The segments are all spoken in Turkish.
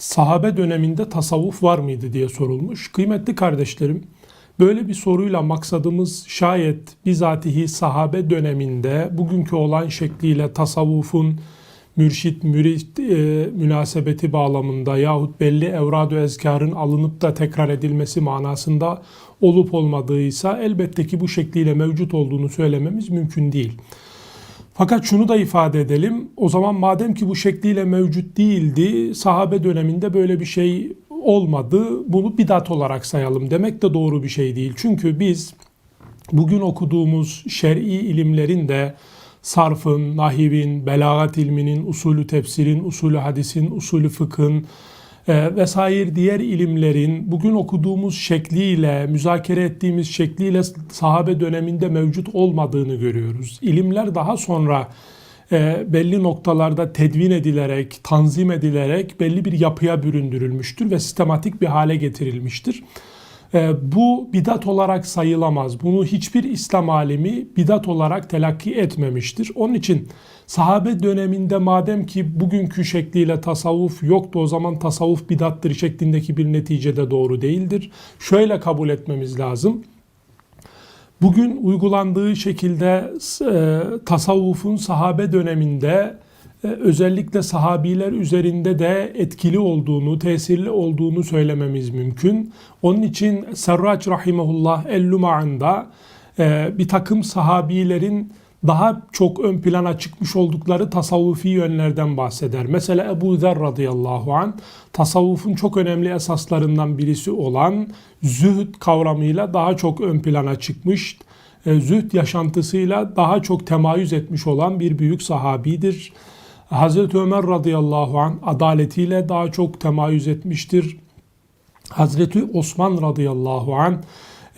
sahabe döneminde tasavvuf var mıydı diye sorulmuş. Kıymetli kardeşlerim, böyle bir soruyla maksadımız şayet bizatihi sahabe döneminde bugünkü olan şekliyle tasavvufun mürşit mürit e, münasebeti bağlamında yahut belli evrad-ı ezkarın alınıp da tekrar edilmesi manasında olup olmadığıysa elbette ki bu şekliyle mevcut olduğunu söylememiz mümkün değil. Fakat şunu da ifade edelim. O zaman madem ki bu şekliyle mevcut değildi, sahabe döneminde böyle bir şey olmadı. Bunu bidat olarak sayalım demek de doğru bir şey değil. Çünkü biz bugün okuduğumuz şer'i ilimlerin de sarfın, nahivin, belagat ilminin, usulü tefsirin, usulü hadisin, usulü fıkhın e, vesaire diğer ilimlerin bugün okuduğumuz şekliyle, müzakere ettiğimiz şekliyle sahabe döneminde mevcut olmadığını görüyoruz. İlimler daha sonra e, belli noktalarda tedvin edilerek, tanzim edilerek belli bir yapıya büründürülmüştür ve sistematik bir hale getirilmiştir. E, bu bidat olarak sayılamaz. Bunu hiçbir İslam alimi bidat olarak telakki etmemiştir. Onun için sahabe döneminde madem ki bugünkü şekliyle tasavvuf yoktu o zaman tasavvuf bidattır şeklindeki bir neticede doğru değildir. Şöyle kabul etmemiz lazım. Bugün uygulandığı şekilde e, tasavvufun sahabe döneminde özellikle sahabiler üzerinde de etkili olduğunu, tesirli olduğunu söylememiz mümkün. Onun için Serraç Rahimahullah El-Luma'ında e, bir takım sahabilerin daha çok ön plana çıkmış oldukları tasavvufi yönlerden bahseder. Mesela Ebu Zer radıyallahu an tasavvufun çok önemli esaslarından birisi olan zühd kavramıyla daha çok ön plana çıkmış. E, Zühd yaşantısıyla daha çok temayüz etmiş olan bir büyük sahabidir. Hazreti Ömer radıyallahu an adaletiyle daha çok temayüz etmiştir. Hazreti Osman radıyallahu an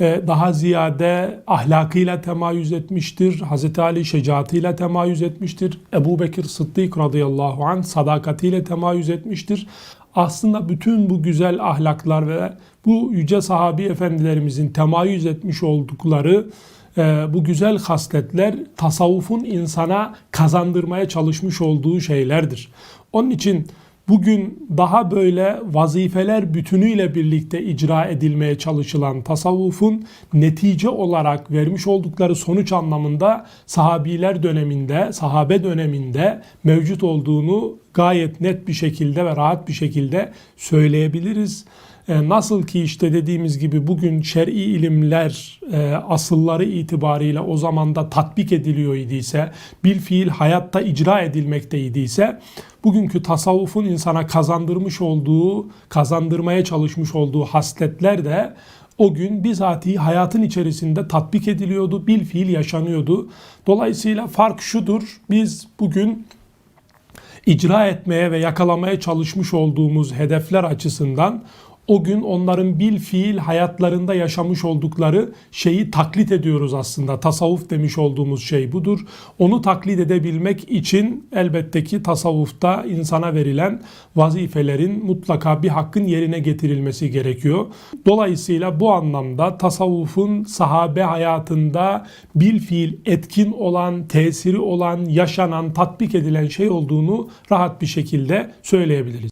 e, daha ziyade ahlakıyla temayüz etmiştir. Hazreti Ali şecaatıyla temayüz etmiştir. Ebu Bekir Sıddık radıyallahu an sadakatiyle temayüz etmiştir. Aslında bütün bu güzel ahlaklar ve bu yüce sahabi efendilerimizin temayüz etmiş oldukları bu güzel hasletler tasavvufun insana kazandırmaya çalışmış olduğu şeylerdir. Onun için bugün daha böyle vazifeler bütünüyle birlikte icra edilmeye çalışılan tasavvufun netice olarak vermiş oldukları sonuç anlamında sahabiler döneminde, sahabe döneminde mevcut olduğunu gayet net bir şekilde ve rahat bir şekilde söyleyebiliriz. E, Nasıl ki işte dediğimiz gibi bugün şer'i ilimler e, asılları itibariyle o zamanda tatbik ediliyor idiyse, bir fiil hayatta icra edilmekte idiyse, bugünkü tasavvufun insana kazandırmış olduğu, kazandırmaya çalışmış olduğu hasletler de o gün bizatihi hayatın içerisinde tatbik ediliyordu, bil fiil yaşanıyordu. Dolayısıyla fark şudur, biz bugün icra etmeye ve yakalamaya çalışmış olduğumuz hedefler açısından o gün onların bil fiil hayatlarında yaşamış oldukları şeyi taklit ediyoruz aslında. Tasavvuf demiş olduğumuz şey budur. Onu taklit edebilmek için elbette ki tasavvufta insana verilen vazifelerin mutlaka bir hakkın yerine getirilmesi gerekiyor. Dolayısıyla bu anlamda tasavvufun sahabe hayatında bil fiil etkin olan, tesiri olan, yaşanan, tatbik edilen şey olduğunu rahat bir şekilde söyleyebiliriz.